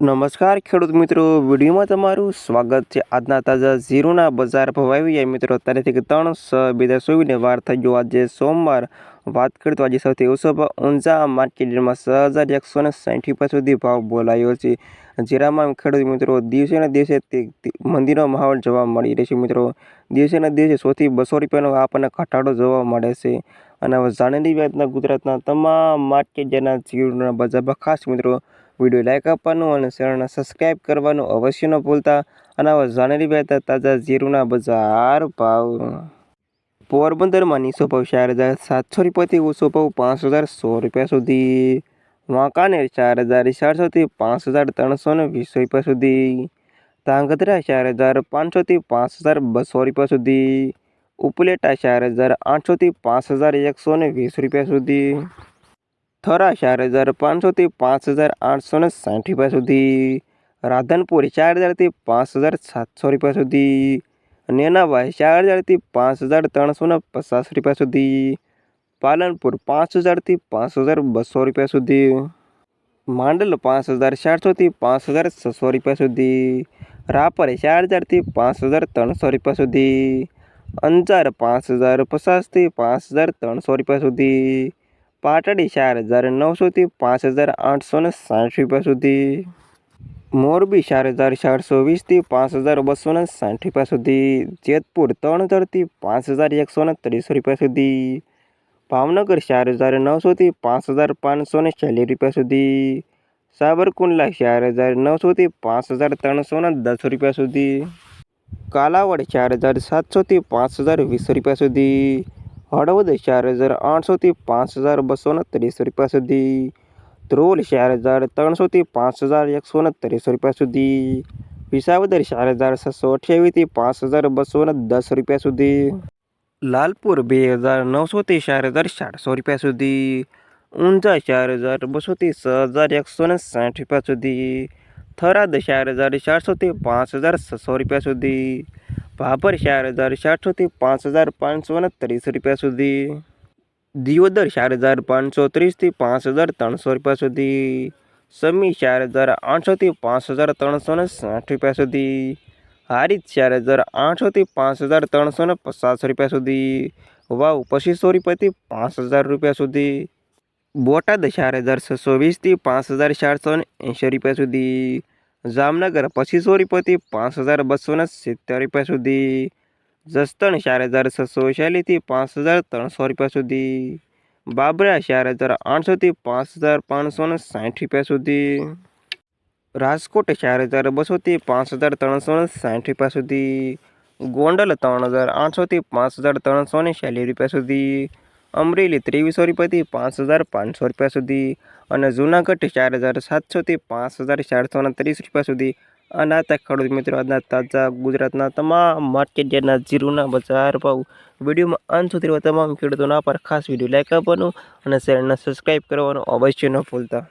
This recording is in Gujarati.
નમસ્કાર ખેડૂત મિત્રો, વિડીયોમાં તમારું સ્વાગત છે. આજના તાજા ઝીરોના બજાર ભવાઈ ગયા મિત્રો. તારીખ ત્રણ બીજા બે વાર થઈ ગયો. આજે સોમવાર વાત કરીએ તો આજે સૌથી ઓછો ભાવ ઊંઝા માર્કેટમાં છ હજાર એકસો ને સાઠ રૂપિયા સુધી ભાવ બોલાયો છે. જીરામાં ખેડૂત મિત્રો, દિવસે ને દિવસે તે માહોલ જોવા મળી રહ્યો છે મિત્રો. દિવસે ને દિવસે સોથી બસો રૂપિયાનો આપણને ઘટાડો જોવા મળે છે. અને હવે જાણેલી વાતના ગુજરાતના તમામ માર્કેટ જેના જીવના બજારમાં ખાસ મિત્રો વીડિયો લાઇક આપવાનું અને ચેનલને સબસ્ક્રાઈબ કરવાનું અવશ્ય ન ભૂલતા. અને આવા જાણેલી બેતા તાજા જીરુના બજાર ભાવ. પોરબંદરમાં નીચો ભાવ ચાર હજાર સાતસો રૂપિયાથી ઓછો ભાવ પાંચ હજાર સો રૂપિયા સુધી. વાંકાનેર ચાર હજાર ચારસોથી પાંચ હજાર ત્રણસો ને વીસ રૂપિયા સુધી. ધાંગધ્રા ચાર હજાર પાંચસોથી પાંચ હજાર બસો રૂપિયા સુધી. ઉપલેટા ચાર હજાર આઠસોથી પાંચ હજાર એકસો ને વીસ રૂપિયા સુધી. થરા ચાર હજાર પાંચસોથી પાંચ હજાર આઠસો ને સાઠ રૂપિયા સુધી રાધનપુર ચાર હજારથી પાંચ હજાર સાતસો રૂપિયા સુધી નેનાભાઈ ચાર હજારથી પાંચ હજાર ત્રણસો ને પચાસ રૂપિયા સુધી પાલનપુર પાંચ હજારથી પાંચ હજાર બસો રૂપિયા સુધી માંડલ પાંચ હજાર ચારસોથી પાંચ હજાર છસો રૂપિયા સુધી રાપર ચાર હજારથી પાંચ હજાર ત્રણસો રૂપિયા સુધી અંજાર પાંચ હજાર પચાસથી પાંચ હજાર ત્રણસો રૂપિયા સુધી પાટડી ચાર હજાર નવસોથી પાંચ હજાર આઠસો ને સાઠ રૂપિયા સુધી. મોરબી ચાર હજાર ચારસો વીસથી પાંચ હજાર બસો ને સાઠ રૂપિયા સુધી. જેતપુર ત્રણ હજારથી પાંચ હજાર એકસો ને ત્રીસ રૂપિયા સુધી. ભાવનગર ચાર હજાર નવસોથી પાંચ હજાર પાંચસો ને ચાલીસ રૂપિયા સુધી. સાબરકુંડલા ચાર હજાર નવસોથી પાંચ હજાર ત્રણસો ને દસ રૂપિયા સુધી. કાલાવડ ચાર હજાર સાતસોથી પાંચ હજાર વીસ રૂપિયા સુધી. હળવદ ચાર હજાર આઠસોથી પાંચ હજાર બસો ને ત્રીસ રૂપિયા સુધી. ધ્રોલ ચાર હજાર ત્રણસોથી પાંચ હજાર એકસો ને ત્રીસ રૂપિયા સુધી. વિસાવદર ચાર હજાર છસો અઠ્યાવીસથી પાંચ હજાર બસો દસ રૂપિયા સુધી. લાલપુર બે હજાર નવસોથી ચાર હજાર ચારસો રૂપિયા સુધી. ઊંઝા ચાર હજાર બસોથી છ હજાર એકસો ને સાઠ રૂપિયા સુધી. થરાદ ચાર હજાર ચારસોથી પાંચ હજાર છસો રૂપિયા સુધી. ભાભર ચાર હજાર ચારસોથી પાંચ હજાર પાંચસો ને ત્રીસ રૂપિયા સુધી. દિયોદર ચાર હજાર પાંચસો ત્રીસથી પાંચ હજાર ત્રણસો રૂપિયા સુધી. સમી ચાર હજાર આઠસોથી પાંચ હજાર ત્રણસો ને સાઠ રૂપિયા સુધી. હારીજ ચાર હજાર આઠસોથી પાંચ હજાર ત્રણસો ને પચાસ રૂપિયા સુધી. વાવ પચીસો રૂપિયાથી પાંચ હજાર રૂપિયા સુધી. બોટાદ ચાર હજાર છસો વીસથી પાંચ હજાર ચારસો ને એંશી રૂપિયા સુધી. જામનગર પચીસો રૂપિયાથી પાંચ હજાર બસો ને સિત્તેર રૂપિયા સુધી, જસદણ ચાર હજાર છસો શૈલીથી પાંચ હજાર ત્રણસો રૂપિયા સુધી, બાબરા ચાર હજાર આઠસોથી પાંચ હજાર પાંચસો ને સાઠ રૂપિયા સુધી, રાજકોટ ચાર હજાર બસોથી પાંચ હજાર ત્રણસો ને સાઠ રૂપિયા સુધી, ગોંડલ ત્રણ હજાર આઠસોથી પાંચ હજાર ત્રણસો ને રૂપિયા સુધી અમરેલી ત્રેવીસો રૂપિયાથી પાંચ હજાર પાંચસો રૂપિયા સુધી અને જૂનાગઢ ચાર હજાર સાતસોથી પાંચ હજાર ચારસો ને ત્રીસ રૂપિયા સુધી. અને તક ખેડૂત મિત્રો, આજના તાજા ગુજરાતના તમામ માર્કેટ યાર્ડના જીરુના બજાર ભાવ વિડીયોમાં અંત સુધી તમામ ખેડૂતોના પર ખાસ વીડિયો લાઈક આપવાનું અને ચેનલને સબસ્ક્રાઈબ કરવાનું અવશ્ય ન ભૂલતા.